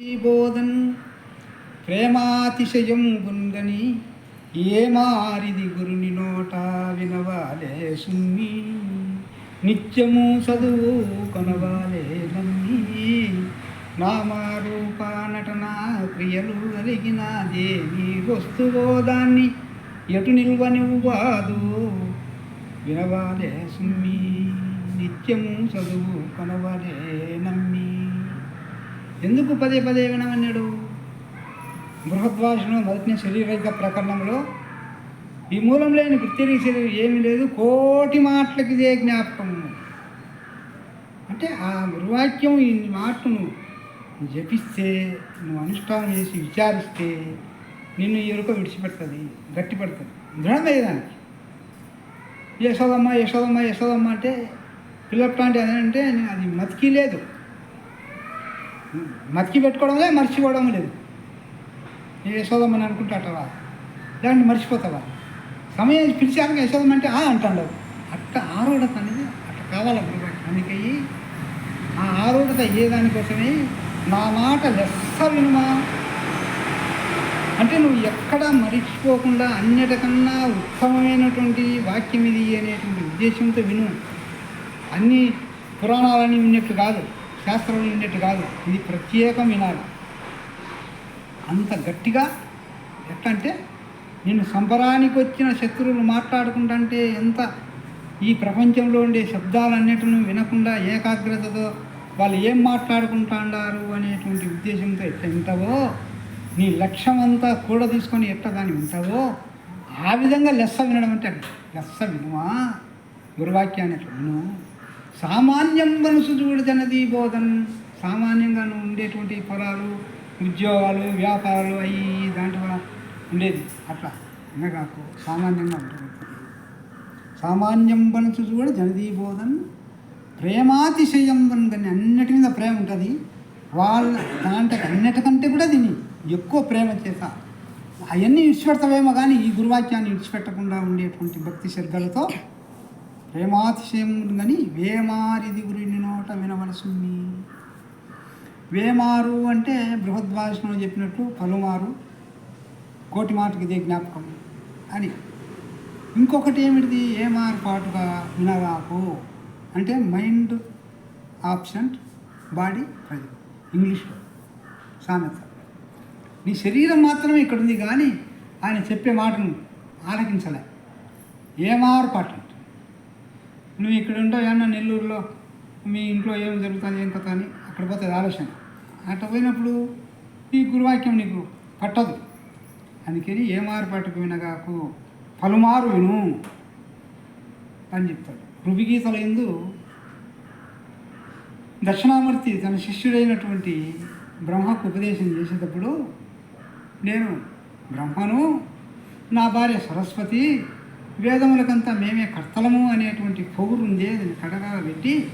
శ్రీబోధన్ ప్రేమాతిశయం గుందని ఏ మారిది గురుని నోట వినవాలే సుమ్మి నిత్యము చదువు కొనవాలే నమ్మి నామారూప నటన క్రియలు కలిగిన దేవి వస్తువో దాన్ని ఎటు నిల్వనివ్వాదు వినవాలే సుమ్మి నిత్యము చదువు కొనవాలే నమ్మి ఎందుకు పదే పదే వినమన్నాడు? బృహద్వాసనం మొదటి శరీరైక ప్రకరణంలో ఈ మూలం లేని ప్రత్యేక శరీరం ఏమీ లేదు కోటి మాటలకి ఇదే జ్ఞాపకం. అంటే ఆ గురువాక్యం ఈ మాటను జపిస్తే నువ్వు అనుష్ఠానం చేసి విచారిస్తే నిన్ను ఎరుక విడిచిపెడుతుంది గట్టిపడుతుంది. దృఢమయ్యేదానికి యశోదమ్మ యశోదమ్మ యశోదమ్మ అంటే పిల్లప్ప అంటే అదేంటే అది మతికి లేదు. మతికి పెట్టుకోవడం లేదు మర్చిపోవడం లేదు. ఏ యశోదమ్మని అట్టవా లేదండి మర్చిపోతావా? సమయం పిలిచాక యశోదమ్మ అంటే ఆ అంటాడు అట్ట ఆరోడత అనేది అట్ట కావాలి గురువు అందుకే ఆ ఆరోడత ఏ దానికోసమే నా మాట లెస్స వినుమా. అంటే నువ్వు ఎక్కడా మరిచిపోకుండా అన్నిటికన్నా ఉత్తమమైనటువంటి వాక్యం ఇది అనేటువంటి ఉద్దేశంతో విను. అన్ని పురాణాలని విన్నట్టు కాదు. శాస్త్రంలో ఉండేట్టు కాదు ఇది ప్రత్యేకం వినాలి. అంత గట్టిగా ఎట్ట అంటే నేను సంబరానికి వచ్చిన శత్రువులు మాట్లాడుకుంటుంటే ఎంత ఈ ప్రపంచంలో ఉండే శబ్దాలన్నిటిని వినకుండా ఏకాగ్రతతో వాళ్ళు ఏం మాట్లాడుకుంటాండారు అనేటువంటి ఉద్దేశంతో ఎట్లా వింటావో నీ లక్ష్యం అంతా కూడా తీసుకొని ఎట్లా దాన్ని వింటావో ఆ విధంగా లెస్స వినడం అంటే లెస్స వినుమా? గురువాక్యాన్ని ఎట్లా విను? సామాన్యం మనసు చూడదన్నది బోధన్ సామాన్యంగా ఉండేటువంటి పొలాలు ఉద్యోగాలు వ్యాపారాలు అవి దాంట్లో ఉండేది. అట్లా అనగాకు సామాన్యంగా ఉంటుంది. సామాన్యం మనసు చూడ జనదీ బోధన్ ప్రేమాతిశయం దాన్ని అన్నిటి మీద ప్రేమ ఉంటుంది. వాళ్ళ దాంట్లో అన్నిటికంటే కూడా దీన్ని ఎక్కువ ప్రేమ చేత అవన్నీ విడిచిపెడతావేమో కానీ ఈ గురువాక్యాన్ని విడిచిపెట్టకుండా ఉండేటువంటి భక్తి శ్రద్ధలతో ప్రేమాతిశయం కానీ వేమారిది గురిని నోట వినవలసింది. వేమారు అంటే బృహద్వాసనం చెప్పినట్టు పలుమారు కోటి మాటకి ఇదే జ్ఞాపకం అని. ఇంకొకటి ఏమిటిది? ఏమారు పాటుగా వినరాకు అంటే మైండ్ ఆబ్సెంట్ బాడీ ప్రజెంట్ ఇంగ్లీష్లో సామెత. నీ శరీరం మాత్రమే ఇక్కడ ఉంది కానీ ఆయన చెప్పే మాటను ఆలకించలే. ఏమారు పాటను నువ్వు ఇక్కడ ఉంటావు నెల్లూరులో? మీ ఇంట్లో ఏం జరుగుతుంది ఏం కథ అని అక్కడ పోతుంది ఆలోచన. అట్ట పోయినప్పుడు ఈ గురువాక్యం నీకు పట్టదు. అందుకని ఏ మారుపాటుకు వినగాకు పలుమారు విను అని చెప్తాడు. రుబిగీతల ఎందు దక్షిణామూర్తి తన శిష్యుడైనటువంటి బ్రహ్మకు ఉపదేశం చేసేటప్పుడు నేను బ్రహ్మను నా భార్య సరస్వతి వేదములకంతా మేమే కర్తలము అనేటువంటి పొగురు ఉంది దాన్ని కడగా పెట్టి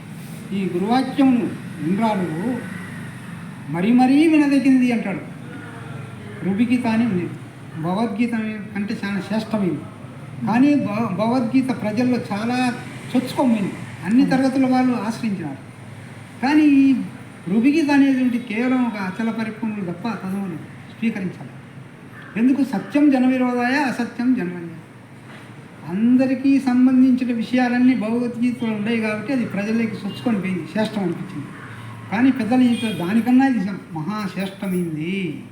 ఈ గురువాక్యమును ఇంద్రాలు మరీ మరీ వినదగింది అంటాడు. రుబిగీత అని ఉంది. భగవద్గీత అంటే చాలా శ్రేష్టమైంది. కానీ భగవద్గీత ప్రజల్లో చాలా చొచ్చుకోమైంది అన్ని తరగతుల వాళ్ళు ఆశ్రయించినారు. కానీ ఈ రుబిగీత అనేది కేవలం ఒక అచల పరిపూర్ణులు తప్ప చదువులు స్వీకరించాలి. ఎందుకు? సత్యం జనవిరోధాయ అసత్యం జనవన్య. అందరికీ సంబంధించిన విషయాలన్నీ భగవద్గీతలో ఉన్నాయి కాబట్టి అది ప్రజలకి సొచ్చుకొని పోయింది శ్రేష్టం అనిపించింది. కానీ పెద్దలు చెప్పారు దానికన్నా ఇది మహాశ్రేష్టమైంది.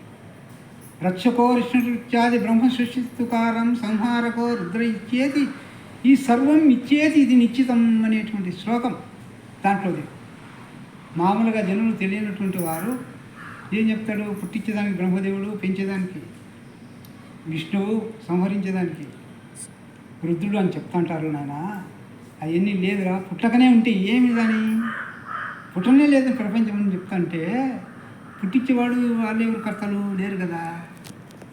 రక్షకో విష్ణుత్యాది బ్రహ్మ సృష్టిస్తుకారం సంహారకో రుద్ర ఇచ్చేది ఈ సర్వం ఇచ్చేది ఇది నిశ్చితం అనేటువంటి శ్లోకం దాంట్లోది. మామూలుగా జనులు తెలియనటువంటి వారు ఏం చెప్తాడు? పుట్టించేదానికి బ్రహ్మదేవుడు పెంచేదానికి విష్ణువు సంహరించేదానికి వృద్ధుడు అని చెప్తుంటారు నాయన. అవన్నీ లేదురా పుట్టకనే ఉంటే ఏమి దాని పుట్టనే లేదు ప్రపంచం అని చెప్తుంటే పుట్టించేవాడు వాళ్ళు ఎవరు కర్తలు? లేరు కదా.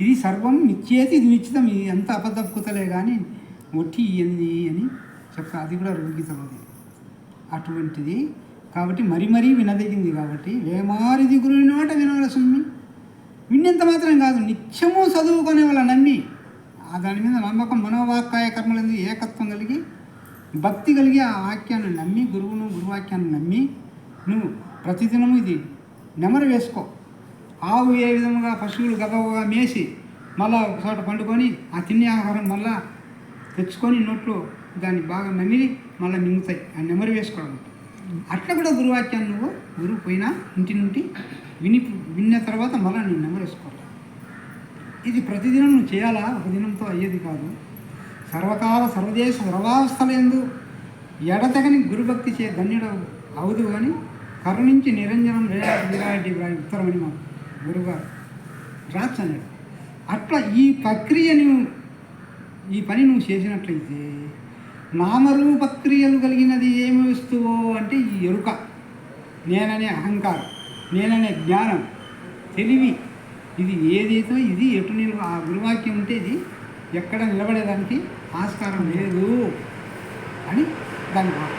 ఇది సర్వం నిత్యేది ఇది నిశ్చితం ఇది అంత అబద్ధపుతలే కానీ ఒట్టి ఇయ్యంది అని చెప్తా అది కూడా రుగీతలోది. అటువంటిది. కాబట్టి మరీ మరీ వినదగింది కాబట్టి వేమారిది గురుని నోట వినవలసింది విన్నంత మాత్రం కాదు నిత్యము చదువుకునే వాళ్ళ నమ్మి దాని మీద నమ్మకం మనోవాక్కాయ కర్మలందు ఏకత్వం కలిగి భక్తి కలిగి ఆ వాక్యాన్ని నమ్మి గురువును గురువాక్యాన్ని నమ్మి నువ్వు ప్రతిదినము ఇది నెమరు వేసుకో. ఆవు ఏ విధముగా పశువులు గబగబా మేసి మళ్ళా ఒక చోట పండుకొని ఆ తినే ఆహారం మళ్ళా తెచ్చుకొని నోట్లో దాన్ని బాగా నమిలి మళ్ళీ మింగుతాయి. ఆ నెమరు వేసుకోవడం అట్లా కూడా గురువాక్యాన్ని నువ్వు గురువు పోయినా ఇంటి నుండి విని విన్న తర్వాత మళ్ళీ నేను నెమరు వేసుకోవాలి. ఇది ప్రతిదినం నువ్వు చేయాలా? ఒక దినంతో అయ్యేది కాదు. సర్వకాల సర్వదేశ సర్వావస్థలందు ఎడతెగని గురుభక్తి చే ధన్యుడు అవదు అని కరుణించి నిరంజనం రేయాటి ఉత్తరమని మా గురుగారు రాత్రి అన్నాడు అట్లా ఈ ప్రక్రియను ఈ పని నువ్వు చేసినట్లయితే నామరూపక్రియలు కలిగినది ఏమి వస్తువో అంటే ఈ ఎరుక. నేననే అహంకారం నేననే జ్ఞానం తెలివి ఇది ఏదైతే ఇది ఎటు నిల్వ ఆ గురువాక్యం ఉంటే ఇది ఎక్కడ నిలబడేదానికి ఆస్కారం లేదు అని దాని భావం.